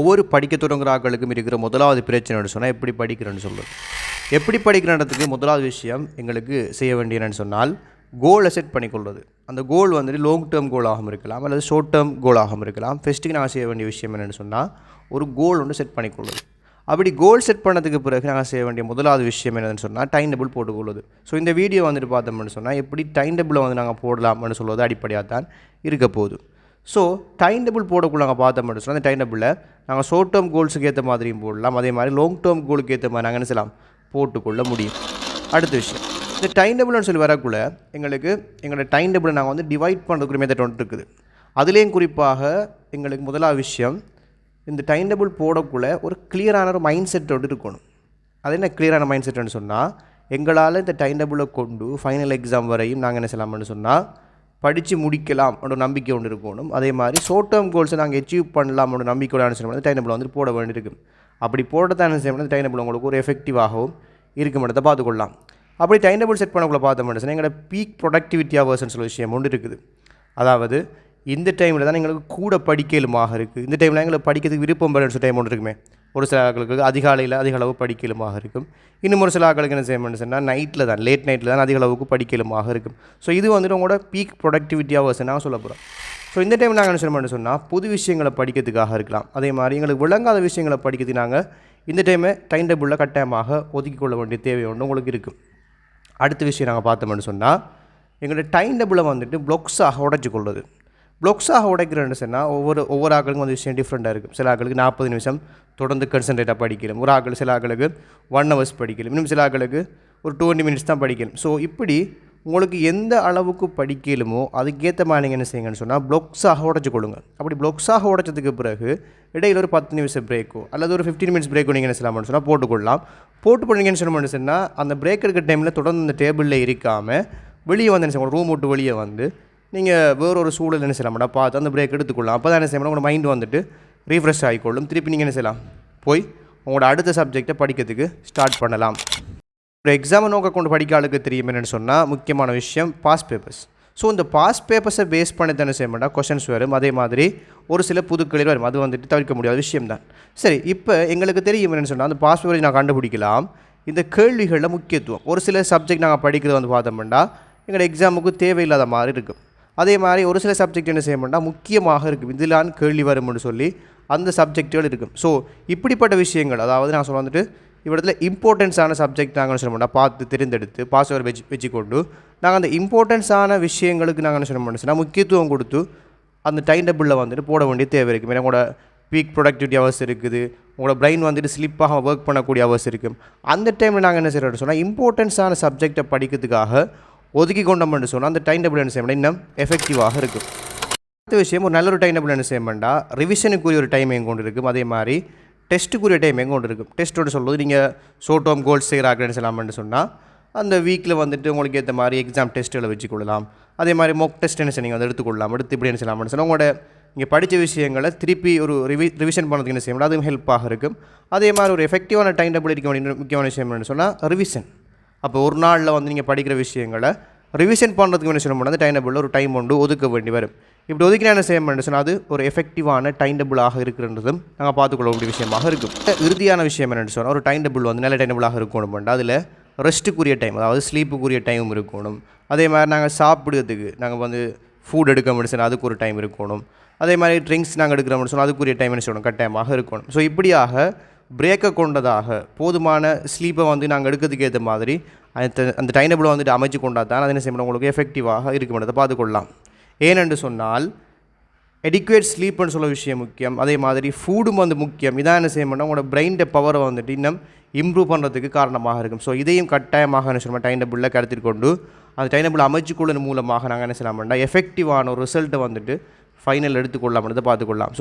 ஒவ்வொரு படிக்க தொடங்குற ஆட்களுக்கும் இருக்கிற முதலாவது பிரச்சனைன்னு சொன்னால் எப்படி படிக்கிறேன்னு சொல்லுது எப்படி படிக்கிறன்றதுக்கு முதலாவது விஷயம் எங்களுக்கு செய்ய வேண்டியதுன்னு சொன்னால் கோலை செட் பண்ணிக்கொள்வது. அந்த கோல் வந்துட்டு லாங் டேர்ம் கோலாகவும் இருக்கலாம் அல்லது ஷார்ட் டேர்ம் கோலாகவும் இருக்கலாம். ஃபஸ்ட்டுக்கு நாங்கள் செய்ய வேண்டிய விஷயம் என்னென்னு சொன்னால் ஒரு கோல் ஒன்று செட் பண்ணிக்கொள்வது. அப்படி கோல் செட் பண்ணதுக்கு பிறகு நாங்கள் செய்ய வேண்டிய முதலாவது விஷயம் என்னென்னு சொன்னால் டைம் டேபிள் போட்டுக்கொள்வது. ஸோ இந்த வீடியோ வந்துட்டு பார்த்தோம்னு சொன்னால் எப்படி டைம் டேபிளை வந்து நாங்கள் போடலாம்னு சொல்வது அடிப்படையாக தான் இருக்க போகுது. ஸோ டைம் டேபிள் போடக்குள்ள நாங்கள் பார்த்தோம்னு சொன்னால் அந்த டைம் டேபிளில் நாங்கள் ஷோர்ட் டேர்ம் கோல்ஸுக்கு ஏற்ற மாதிரியும் போடலாம். அதே மாதிரி லாங் டேர்ம் கோலுக்கு ஏற்ற மாதிரி நாங்கள் என்ன செய்யலாம்? போட்டுக்கொள்ள முடியும். அடுத்த விஷயம். இந்த டைம் டேபிள்னு சொல்லி வரக்குள்ள எங்களுக்கு எங்களோட டைம் டேபிளை நாங்கள் வந்து டிவைட் பண்ணுறதுக்கு மெத்தட் ஒன்று இருக்குது. அதுலேயும் குறிப்பாக எங்களுக்கு முதலாவது விஷயம் இந்த டைம் டேபிள் போடக்குள்ளே ஒரு கிளியரான ஒரு மைண்ட் செட் ஒன்று இருக்கணும். அது என்ன கிளியரான மைண்ட் செட்னு சொன்னால் எங்களால் இந்த டைம் டேபிளை கொண்டு ஃபைனல் எக்ஸாம் வரையும் நாங்கள் என்ன செய்யலாம்னு சொன்னால் படித்து முடிக்கலாம் ஒரு நம்பிக்கை ஒன்று இருக்கணும். அதே மாதிரி ஷார்ட் டேர்ம் கோல்ஸை நாங்கள் அச்சீவ் பண்ணலாம் ஒரு நம்பிக்கையோட செய்யணும் டைம் டேபிள் வந்து போட வேண்டியிருக்கும் அப்படி போடத்தான் செய்யணும் டைம் டேபிள் உங்களுக்கு ஒரு எஃபெக்டிவாகவும் இருக்கும் இடத்தை பார்த்துக்கொள்ளலாம். அப்படி டைம் டேபிள் செட் பண்ணக்குள்ள பார்த்தோம்னு சொன்னால் எங்களோட பீக் ப்ரொடக்டிவிட்டி ஹவர்ஸ்னு சொல்ல விஷயம் ஒன்று இருக்குது. அதாவது இந்த டைமில் தான் எங்களுக்கு கூட படிக்கலுமாக இருக்குது இந்த டைமில் எங்களுக்கு படிக்கிறதுக்கு விருப்பம் பெறன்னு டைம் ஒன்று இருக்குமே. ஒரு சில ஆட்களுக்கு அதிகாலையில் அதிக அளவு படிக்கலுமாக இருக்கும். இன்னும் ஒரு சில ஆட்களுக்கு என்ன செய்யணும்னு சொன்னால் நைட்டில் தான் லேட் நைட்டில் தான் அதிக அளவுக்கு படிக்கலுமாக இருக்கும். ஸோ இது வந்துட்டு உங்களோட பீக் ப்ரொடக்டிவிட்டி ஹவர்ஸ் நான் சொல்ல போகிறோம் ஸோ இந்த டைம் நாங்கள் என்ன செய்யணும்னு சொன்னால் புது விஷயங்களை படிக்கிறதுக்காக இருக்கலாம். அதே மாதிரி எங்களுக்கு விளங்காத விஷயங்களை படிக்கிறதுக்கு நாங்கள் இந்த டைமை டைம் டேபிளில் கட்டாயமாக ஒதுக்கிக் கொள்ள வேண்டிய தேவை ஒன்று உங்களுக்கு இருக்கும். அடுத்த விஷயம் நாங்கள் பார்த்தோம்னு சொன்னால் எங்களோட டைம் டேபிளை வந்துட்டு ப்ளொக்ஸாக உடச்சி கொள்வது ப்ளொக்ஸாக உடைக்கிறேன்னு சொன்னால் ஒவ்வொரு ஒவ்வொரு ஆக்களுக்கும் அந்த விஷயம் டிஃப்ரெண்ட்டாக இருக்கும். சில ஆக்களுக்கு நாற்பது நிமிஷம் தொடர்ந்து கன்சன்ட்ரேட்டாக படிக்கணும் ஒரு ஆக்கள் சில ஆக்களுக்கு ஒன் ஹவர்ஸ் படிக்கணும் இன்னும் சில ஆக்களுக்கு ஒரு டுவெண்ட்டி மினிட்ஸ் தான் படிக்கணும் ஸோ இப்படி உங்களுக்கு எந்த அளவுக்கு படிக்கலுமோ அதுக்கேற்ற மாதிரி நீங்கள் என்ன செய்யுங்கன்னு சொன்னால் ப்ளொக்ஸாக உடச்சி கொடுங்க. அப்படி ப்ளொக்ஸாக உடைச்சதுக்கு பிறகு இடையில் ஒரு பத்து நிமிஷம் பிரேக்கோ அல்லது ஒரு ஃபிஃப்டீன் மினிட்ஸ் பிரேக்கோ நீங்கள் என்ன செய்யலாம்னு சொன்னால் போட்டுக்கொள்ளலாம் போட்டு போனீங்கன்னு சொன்னோம்னு சொன்னால் அந்த பிரேக் எடுக்கிற டைமில் தொடர்ந்து அந்த டேபிளில் இருக்காமல் வெளியே வந்து என்ன செய்யணும் ரூம் விட்டு வெளியே வந்து நீங்கள் வேறொரு சூழல் என்ன செய்யலாம்டா பார்த்து அந்த பிரேக் எடுத்துக்கொள்ளலாம். அப்போ தான் என்ன செய்யணும் உங்களோட மைண்ட் வந்துட்டு ரீஃப்ரெஷ் ஆகிக்கொள்ளும். திருப்பி நீங்கள் என்ன செய்யலாம்? போய் உங்களோட அடுத்த சப்ஜெக்டை படிக்கிறதுக்கு ஸ்டார்ட் பண்ணலாம். ஒரு எக்ஸாமை நோக்க கொண்டு படிக்க ஆளுக்கு தெரியும் என்னென்னு சொன்னால் முக்கியமான விஷயம் பாஸ் பேப்பர்ஸ் ஸோ இந்த பாஸ் பேப்பர்ஸை பேஸ் பண்ணி தானே செய்ய மாட்டா கொஷின்ஸ் வரும். அதே மாதிரி ஒரு சில புதுக்களில் வரும். அது வந்துட்டு தவிர்க்க முடியாத விஷயம் தான். சரி இப்போ எங்களுக்கு தெரியும் என்னென்னு சொன்னால் அந்த பாஸ் பேப்பரை நான் கண்டுபிடிக்கலாம். இந்த கேள்விகளில் முக்கியத்துவம். ஒரு சில சப்ஜெக்ட் நாங்கள் படிக்கிறது வந்து பார்த்தோம்னா எங்களோட எக்ஸாமுக்கு தேவையில்லாத மாதிரி இருக்கும். அதே மாதிரி ஒரு சில சப்ஜெக்ட் என்ன செய்ய மாட்டால் முக்கியமாக இருக்கும். இதிலான் கேள்வி வரும்னு சொல்லி அந்த சப்ஜெக்டுகள் இருக்கும். ஸோ இப்படிப்பட்ட விஷயங்கள் அதாவது நான் சொல்ல வந்துட்டு இவ்விடத்தில் இம்பார்ட்டன்ஸான சப்ஜெக்ட் நாங்கள் என்ன சொல்ல மாட்டோம். பார்த்து தெரிந்தெடுத்து பாஸ்வேர்டு வச்சு வச்சுக்கொண்டு நாங்கள் அந்த இம்பார்ட்டன்ஸான விஷயங்களுக்கு நாங்கள் என்ன சொல்ல மாட்டோம். முக்கியத்துவம் கொடுத்து அந்த டைம் டேபிளில் வந்துட்டு போட வேண்டிய தேவை இருக்குது ஏன்னா உங்களோட பீக் ப்ரொடக்டிவிட்டி அவர்ஸ் இருக்குது. உங்களோட பிரெயின் வந்துட்டு ஸ்லிப்பாக ஒர்க் பண்ணக்கூடிய அவர்ஸ் இருக்கும். அந்த டைமில் நாங்கள் என்ன செய்கிறோம் சொன்னால் இம்பார்ட்டன்ஸான சப்ஜெக்டை படிக்கிறதுக்காக ஒதுக்கி கொண்டோம்னு சொன்னால் அந்த டைம் டேபிள் என்ன செய்யணும் இன்னும் எஃபெக்டிவாக இருக்கும். அடுத்த விஷயம் ஒரு நல்ல ஒரு டைம் டேபிள் என்ன செய்ய வேண்டாம் ரிவிஷனுக்குரிய ஒரு டைம் எங்கே கொண்டு இருக்கும்? அதே மாதிரி டெஸ்ட்டுக்குரிய டைம் எங்கே கொண்டு இருக்கும்? டெஸ்ட்டோட சொல்லுவது நீங்கள் ஷோர்ட் டேர்ம் கோல்ஸ் செய்கிறாங்கன்னு சொல்லலாம்னு சொன்னால் அந்த வீக்கில் வந்துட்டு உங்களுக்கு ஏற்ற மாதிரி எக்ஸாம் டெஸ்ட்டுகளை வச்சுக்கொள்ளலாம் அதே மாதிரி மொக் டெஸ்ட் என்ன நீங்கள் வந்து எடுத்துக்கொள்ளலாம் எடுத்து இப்படி என்ன செய்யலாம்னு சொன்னால் உங்களோட நீங்கள் படித்த விஷயங்களை திருப்பி ஒரு ரிவி ரிவிஷன் பண்ணுறதுக்கு என்ன செய்யணும் அதுவும் ஹெல்ப்பாக இருக்கும். அதே மாதிரி ஒரு எஃபெக்டிவான டைம் டேபிள் இருக்க வேண்டிய முக்கியமான விஷயம் என்னென்னு சொன்னால் ரிவிஷன் அப்போ ஒரு நாளில் வந்து நீங்கள் படிக்கிற விஷயங்களை ரிவிஷன் பண்ணுறதுக்கு என்ன சொல்ல முடியாது டைம் டேபிளில் ஒரு டைம் ஒன்று ஒதுக்க வேண்டி வரும். இப்படி ஒதுக்கினா என்ன செய்ய வேண்டும் சொன்னால் அது ஒரு எஃபெக்டிவான டைம் டேபிளாக இருக்கிறதும் நாங்கள் பார்த்துக்கொள்ளக்கூடிய விஷயமாக இருக்கும். இறுதியான விஷயம் என்னென்னு சொன்னால் ஒரு டைம் டேபிள் வந்து நல்ல டைம் டேபிளாக இருக்கணும் அதில் ரெஸ்ட்டுக்குரிய டைம் அதாவது ஸ்லீப்புக்குரிய டைம் இருக்கணும். அதே மாதிரி நாங்கள் சாப்பிடுறதுக்கு நாங்கள் வந்து ஃபுட் எடுக்க முடியும் அதுக்கு ஒரு டைம் இருக்கணும். அதே மாதிரி ட்ரிங்க்ஸ் நாங்கள் எடுக்கிற சொன்னால் அதுக்குரிய டைம் என்ன சொல்லணும் கட்டாயமாக இருக்கணும். ஸோ இப்படியாக பிரேக்கை கொண்டதாக போதுமான ஸ்லீப்பை வந்து நாங்கள் எடுக்கிறதுக்கு ஏற்ற மாதிரி அந்த அந்த டைனபிளை வந்துட்டு அமைச்சு கொண்டா தான் அது என்ன செய்யணும் உங்களுக்கு எஃபெக்டிவாக இருக்கும் பார்த்துக்கொள்ளலாம். ஏனென்று சொன்னால் எடிக்குவேட் ஸ்லீப்புன்னு சொல்ல விஷயம் முக்கியம். அதே மாதிரி ஃபுடும் வந்து முக்கியம். இதான் என்ன செய்ய மாட்டோம் உங்களோட பிரெயின்ட பவரை வந்துட்டு இன்னும் இம்ப்ரூவ் பண்ணுறதுக்கு காரணமாக இருக்கும். ஸோ இதையும் கட்டாயமாக என்ன சொல்லணும் டைம் டேபிளில் கருத்தில் கொண்டு அந்த டைனபிள் அமைச்சு அமைச்சுக்கொள்ளும் மூலமாக நாங்கள் என்ன செய்யலாம் எஃபெக்டிவான ஒரு ரிசல்ட்டை வந்துட்டு ஃபைனல் எடுத்துக்கொள்ளலாம் பார்த்துக்கொள்ளலாம். ஸோ